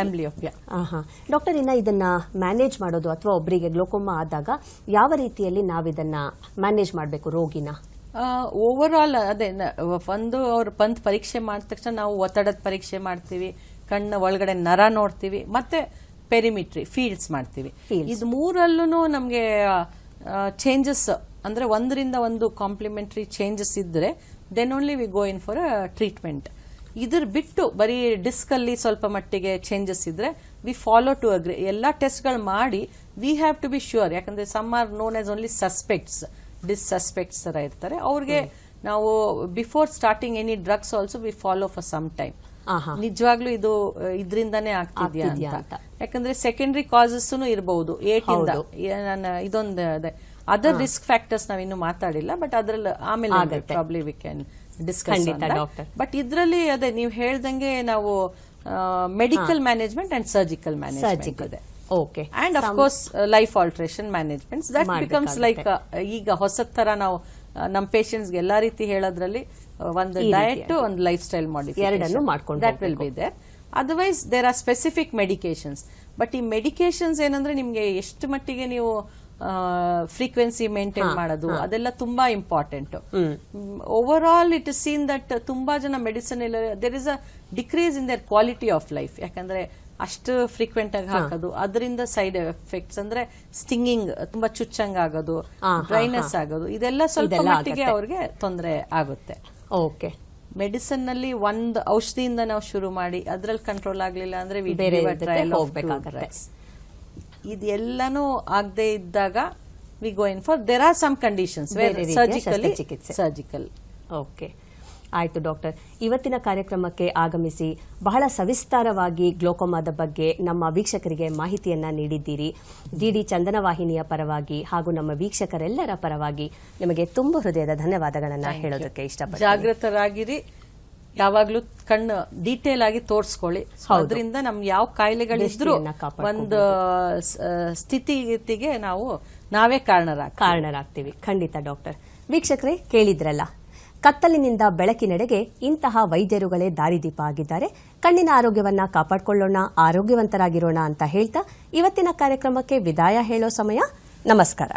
amblyopia ಆಹಾ. ಡಾಕ್ಟರ್ ಇನ್ನ ಇದನ್ನ ಮ್ಯಾನೇಜ್ ಮಾಡೋದು ಅಥವಾ ಒಬ್ಬರಿಗೆ ಗ್ಲೋಕೋಮಾ ಆದಾಗ ಯಾವ ರೀತಿಯಲ್ಲಿ ನಾವಿದನ್ನ ಮ್ಯಾನೇಜ್ ಮಾಡಬೇಕು ರೋಗಿನ? ಓವರ್ ಆಲ್ ಅದೇ ಒಂದು ಅವ್ರು ಪಂತ್ ಪರೀಕ್ಷೆ ಮಾಡಿದ ತಕ್ಷಣ ನಾವು ಒತ್ತಡದ ಪರೀಕ್ಷೆ ಮಾಡ್ತೀವಿ ಕಣ್ಣ ಒಳಗಡೆ ನರ ನೋಡ್ತೀವಿ ಮತ್ತೆ ಪೆರಿಮಿಟ್ರಿ ಫೀಲ್ಡ್ಸ್ ಮಾಡ್ತೀವಿ. ಇದು ಮೂರಲ್ಲೂ ನಮಗೆ ಚೇಂಜಸ್ ಅಂದರೆ ಒಂದರಿಂದ ಒಂದು ಕಾಂಪ್ಲಿಮೆಂಟ್ರಿ ಚೇಂಜಸ್ ಇದ್ದರೆ then only we go in for a treatment ಇದ್ರ ಬಿಟ್ಟು ಬರೀ ಡಿಸ್ಕ್ ಅಲ್ಲಿ ಸ್ವಲ್ಪ ಮಟ್ಟಿಗೆ ಚೇಂಜಸ್ ಇದ್ರೆ ವಿ ಫಾಲೋ ಟು ಅಗ್ರಿ ಎಲ್ಲ ಟೆಸ್ಟ್ಗಳು ಮಾಡಿ we have to be sure ಯಾಕಂದ್ರೆ some are known as only suspects these suspects ತರ ಇರ್ತಾರೆ ಅವ್ರಿಗೆ ನಾವು before starting any drugs also we follow for some time. ನಿಜವಾಗ್ಲೂ ಇದು ಇದರಿಂದಾನೇ ಆಗ್ತಿದ್ಯಾ ಅಂತ. ಯಾಕಂದ್ರೆ ಸೆಕೆಂಡರಿ ಕಾಸಸ್ ಇರಬಹುದು ಏಟ್ ಇಂದ. ಇದೊಂದು ಅದೇ. ಅದರ್ ರಿಸ್ಕ್ ಫ್ಯಾಕ್ಟರ್ಸ್ ನಾವ್ ಇನ್ನು ಮಾತಾಡಿಲ್ಲ ಬಟ್ ಅದ್ರಲ್ಲಿ ಆಮೇಲೆ problem probably we can discuss but ಇದ್ರಲ್ಲಿ ಅದೇ ನೀವು ಹೇಳ್ದಂಗೆ ನಾವು medical management and surgical management ಇದೆ. Okay and of course life alteration management that becomes like ಈಗ ಹೊಸ ತರ ನಾವು ಆ, ನಮ್ಮ ಪೇಷಂಟ್ಸ್ಗೆ ಎಲ್ಲಾ ರೀತಿ ಹೇಳೋದ್ರಲ್ಲಿ ಒಂದು ಈ ಡಯಟ್ ಒಂದು ಲೈಫ್ ಸ್ಟೈಲ್ ಮಾಡಿ ಎರಡನ್ನು ಮಾಡ್ಕೊಂಡು that will be there otherwise there are specific medications but ಈ ಮೆಡಿಕೇಶನ್ಸ್ ಏನಂದ್ರೆ ನಿಮ್ಗೆ ಎಷ್ಟು ಮಟ್ಟಿಗೆ ನೀವು ಫ್ರೀಕ್ವೆನ್ಸಿ ಮೇಂಟೈನ್ ಮಾಡೋದು ಅದೆಲ್ಲ ತುಂಬಾ important over all it seen that ತುಂಬಾ ಜನ medicine there is a decrease in their quality of life ಯಾಕಂದ್ರೆ ಅಷ್ಟು ಫ್ರೀಕ್ವೆಂಟ್ ಆಗಿ ಹಾಕೋದು. ಅದರಿಂದ ಸೈಡ್ ಎಫೆಕ್ಟ್ಸ್ ಅಂದ್ರೆ ಸ್ಟಿಂಗಿಂಗ್ ತುಂಬಾ ಚುಚ್ಚಂಗ್ ಆಗೋದು ಡ್ರೈನೆಸ್ ಆಗೋದು. ಇದೆಲ್ಲ ಸ್ವಲ್ಪ ಮಟ್ಟಿಗೆ ಅವ್ರಿಗೆ ತೊಂದರೆ ಆಗುತ್ತೆ. ಓಕೆ. ಮೆಡಿಸಿನ್ನಲ್ಲಿ ಒಂದ್ ಔಷಧಿಯಿಂದ ನಾವು ಶುರು ಮಾಡಿ ಅದ್ರಲ್ಲಿ ಕಂಟ್ರೋಲ್ ಆಗ್ಲಿಲ್ಲ ಅಂದ್ರೆ ಇದೆಲ್ಲಾನು ಆಗದೆ ಇದ್ದಾಗ we go in for there are some conditions surgically surgical okay. ಆಯ್ತು ಡಾಕ್ಟರ್. ಇವತ್ತಿನ ಕಾರ್ಯಕ್ರಮಕ್ಕೆ ಆಗಮಿಸಿ ಬಹಳ ಸವಿಸ್ತಾರವಾಗಿ ಗ್ಲೋಕೋಮಾದ ಬಗ್ಗೆ ನಮ್ಮ ವೀಕ್ಷಕರಿಗೆ ಮಾಹಿತಿಯನ್ನ ನೀಡಿದ್ದೀರಿ. ಡಿಡಿ ಚಂದನ ವಾಹಿನಿಯ ಪರವಾಗಿ ಹಾಗೂ ನಮ್ಮ ವೀಕ್ಷಕರೆಲ್ಲರ ಪರವಾಗಿ ನಿಮಗೆ ತುಂಬ ಹೃದಯದ ಧನ್ಯವಾದಗಳನ್ನು ಹೇಳೋದಕ್ಕೆ ಇಷ್ಟಪಡ್ತೀನಿ. ಜಾಗೃತರಾಗಿರಿ ಯಾವಾಗ್ಲೂ ಕಣ್ಣು ಡೀಟೇಲ್ ಆಗಿ ತೋರಿಸ್ಕೊಳ್ಳಿ. ಅದರಿಂದ ನಮ್ ಯಾವ ಕಾಯಿಲೆಗಳಿದ್ರು. ಒಂದು ಸ್ಥಿತಿಗೆ ನಾವು ನಾವೇ ಕಾರಣರ ಕಾರಣರಾಗ್ತೀವಿ. ಖಂಡಿತ ಡಾಕ್ಟರ್. ವೀಕ್ಷಕರೇ ಕೇಳಿದ್ರಲ್ಲ ಕತ್ತಲಿನಿಂದ ಬೆಳಕಿನೆಡೆಗೆ ಇಂತಹ ವೈದ್ಯರುಗಳೇ ದಾರಿದೀಪ ಆಗಿದ್ದಾರೆ ಕಣ್ಣಿನ ಆರೋಗ್ಯವನ್ನ ಕಾಪಾಡಿಕೊಳ್ಳೋಣ, ಆರೋಗ್ಯವಂತರಾಗಿರೋಣ ಅಂತ ಹೇಳ್ತಾ ಇವತ್ತಿನ ಕಾರ್ಯಕ್ರಮಕ್ಕೆ ವಿದಾಯ ಹೇಳೋ ಸಮಯ. ನಮಸ್ಕಾರ.